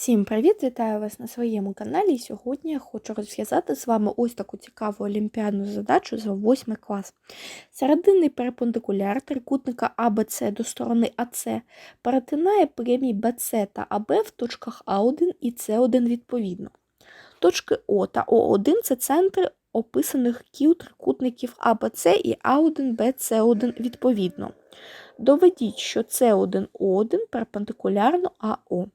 Всім привіт! Вітаю вас на своєму каналі. І сьогодні я хочу розв'язати з вами ось таку цікаву олімпіадну задачу за 8 клас. Серединний перпендикуляр трикутника АБЦ до сторони АЦ перетинає прямі БЦ та АБ в точках А1 і С1 відповідно. Точки О та О1 це центри описаних кіл трикутників АБЦ і А1 БЦ1 відповідно. Доведіть, що С1О1 перпендикулярно АО.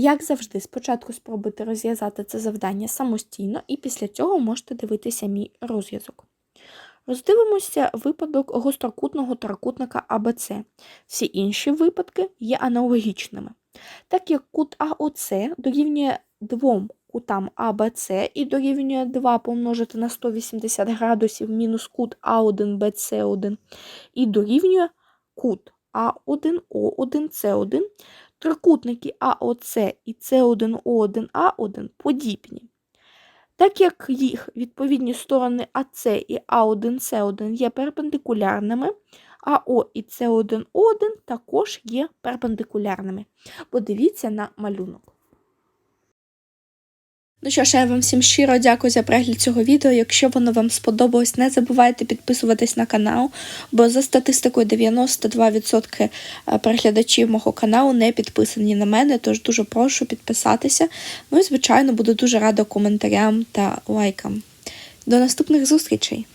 Як завжди, спочатку спробуйте розв'язати це завдання самостійно, і після цього можете дивитися мій розв'язок. Роздивимося випадок гострокутного трикутника АБЦ. Всі інші випадки є аналогічними. Так як кут АОЦ дорівнює двом кутам АБЦ і дорівнює 2 помножити на 180 градусів мінус кут А1 БЦ1 і дорівнює кут А1 О1 С1, трикутники АОЦ і С1О1А1 подібні. Так як їх відповідні сторони АЦ і А1С1 є перпендикулярними, АО і С1О1 також є перпендикулярними. Подивіться на малюнок. Ну що ж, я вам всім щиро дякую за перегляд цього відео. Якщо воно вам сподобалось, не забувайте підписуватись на канал, бо за статистикою 92% переглядачів мого каналу не підписані на мене, тож дуже прошу підписатися. Ну і, звичайно, буду дуже рада коментарям та лайкам. До наступних зустрічей!